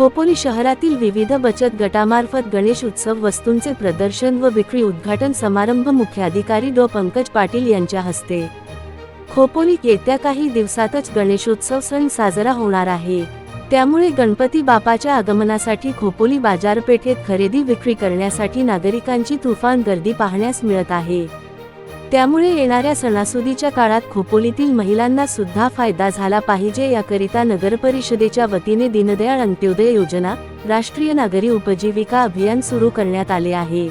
खोपोली शहरातील विविध बचत गटामार्फत गणेश उत्सव वस्तूंचे प्रदर्शन व विक्री उद्घाटन समारंभ मुख्याधिकारी डॉ. पंकज पाटील यांच्या हस्ते. खोपोलीत येत्या काही दिवसातच गणेशोत्सव सण साजरा होणार आहे. त्यामुळे गणपती बापाच्या आगमनासाठी खोपोली बाजारपेठेत खरेदी विक्री करण्यासाठी नागरिकांची तुफान गर्दी पाहण्यास मिळत आहे. त्यामुळे येणाऱ्या सणासुदीच्या काळात खोपोलीतील महिलांना सुद्धा फायदा झाला पाहिजे याकरिता नगरपरिषदेच्या वतीने दीनदयाळ अंत्योदय योजना राष्ट्रीय नागरी उपजीविका अभियान सुरू करण्यात आले आहे.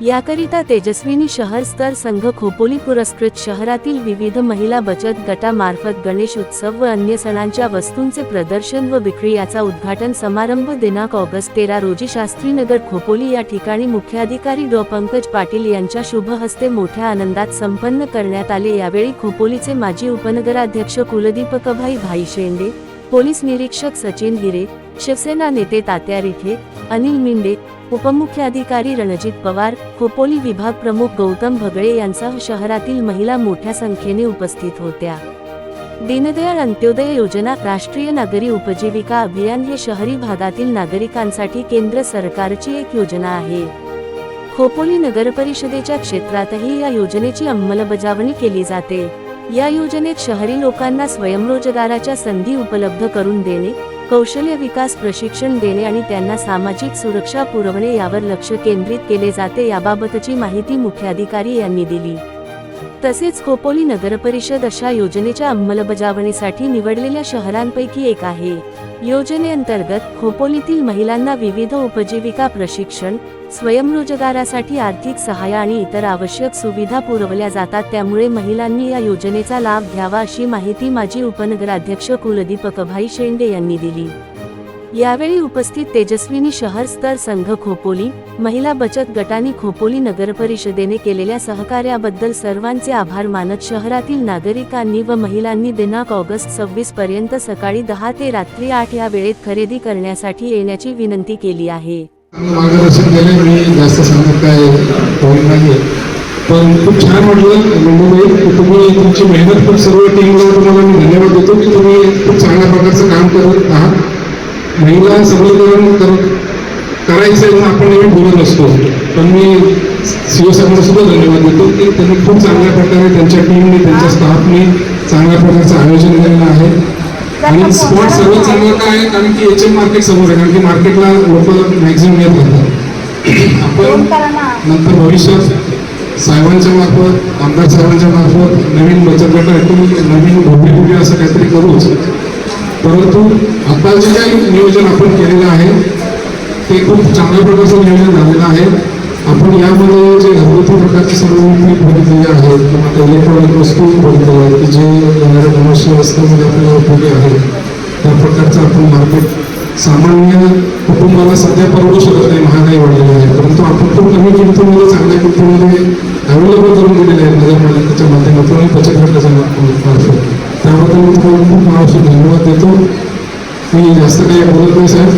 याकरिता तेजस्विनी शहर स्तर संघ खोपोली पुरस्कृत शहरातील विविध महिला बचत गटामार्फत गणेश उत्सव व अन्य सणांच्या वस्तूंचे प्रदर्शन व विक्री याचा उद्घाटन समारंभ दिनांक ऑगस्ट तेरा रोजी शास्त्रीनगर खोपोली या ठिकाणी मुख्याधिकारी डॉ. पंकज पाटील यांच्या शुभ हस्ते मोठ्या आनंदात संपन्न करण्यात आले. यावेळी खोपोलीचे माजी उपनगराध्यक्ष कुलदीपकभाई भाई शेंडे पोलीस निरीक्षक सचिन हिरे शिवसेना नेते तात्या रिठे अनिल मिंडे उपमुख्याधिकारी रणजित पवार खोपोली विभाग प्रमुख गौतम भगळे यांसह शहरातील महिला मोठ्या संख्येने उपस्थित होत्या. दीनदयाळ अंत्योदय योजना राष्ट्रीय नागरी उपजीविका अभियान हे शहरी भागातील नागरिकांसाठी केंद्र सरकारची एक योजना आहे. खोपोली नगरपरिषदेच्या क्षेत्रातही या योजनेची अंमलबजावणी केली जाते. या योजनेत शहरी लोकांना स्वयंरोजगाराच्या संधी उपलब्ध करून देणे कौशल्य विकास प्रशिक्षण देणे आणि त्यांना सामाजिक सुरक्षा पुरवणे यावर लक्ष केंद्रित केले जाते. याबाबतची माहिती मुख्याधिकारी यांनी दिली. तसेच खोपोली नगरपरिषद अशा योजनेच्या अंमलबजावणीसाठी निवडलेल्या शहरांपैकी एक आहे. योजनेअंतर्गत खोपोलीतील महिलांना विविध उपजीविका प्रशिक्षण स्वयंरोजगारासाठी आर्थिक सहाय्य आणि इतर आवश्यक सुविधा पुरवल्या जातात. त्यामुळे महिलांनी या योजनेचा लाभ घ्यावा अशी माहिती माजी उपनगराध्यक्ष कुलदीपकभाई शेंडे यांनी दिली. यावेळी उपस्थित तेजस्विनी शहर स्तर संघ खोपोली महिला बचत गटांनी खोपोली नगर परिषदेने केलेल्या सहकार्याबद्दल सर्वांचे आभार मानत शहरातील नागरिकांनी व महिलांनी दिनांक ऑगस्ट सव्वीस पर्यंत सकाळी दहा ते रात्री आठ या वेळेत खरेदी करण्यासाठी येण्याची विनंती केली आहे. मार्गदर्शन केलं मी जास्त सांगत काय नाही. पण खूप छान वाटलं. मंडळी तुम्ही तुमची मेहनत पण सर्व टीमला तुम्हाला मी धन्यवाद देतो की तुम्ही खूप चांगल्या प्रकारचं काम करत आहात. महिला सबलीकरण कर करायचं आहे आपण नेहमी बोलत असतो पण मी शिवसाहेबांना सुद्धा धन्यवाद देतो की त्यांनी खूप चांगल्या प्रकारे त्यांच्या टीमने त्यांच्या स्टाफने चांगल्या प्रकारचं आयोजन केलेलं आहे. आणि स्पॉट सर्वात चांगलं काय? आहे कारण की एच एम मार्केट समोर आहे. कारण की मार्केटला लोक मॅक्झिमम येत राहतात. आपण नंतर भविष्यात साहेबांच्या मार्फत आमदार साहेबांच्या मार्फत नवीन बचत गटासाठी नवीन भोपी भोपी असं काहीतरी करूच. परंतु आता जे काही नियोजन आपण केलेलं आहे ते खूप चांगल्या प्रकारचं नियोजन झालेलं आहे. आपण यामध्ये जे घरगुती प्रकारचे सर्व गोष्टी बघितलेले आहेत किंवा आता इलेक्ट्रॉनिक वस्तू बघितलेल्या आहेत की जे येणाऱ्या मनुष्य वस्तूमध्ये आपल्याला उपयोगी आहेत त्या प्रकारचं आपण मार्केट सामान्य कुटुंबाला सध्या परवडू शकत नाही महागाई वाढलेली आहे. परंतु आपण खूप कमी किमतीमध्ये चांगल्या किमतीमध्ये अवेलेबल करून दिलेले आहेत नगरपालिकेच्या माध्यमातून आणि बचत गटाच्या मार्फत त्याबद्दल खूप आवश्यक धन्यवाद देतो. मी जास्त काही बोलत नाही साहेब.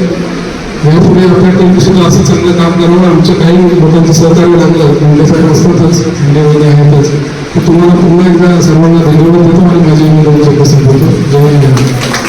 यापुढे आपल्या टीम असं चांगलं काम करावं आमच्या काही लोकांचं सहकार्य लागलं. म्हणजे साहेब असतातच इंडियामध्ये आहेतच. तर तुम्हाला पुन्हा एकदा सर्वांना धन्यवाद देतो आणि माझी मी दोन शब्द संपवतो जय हिंद.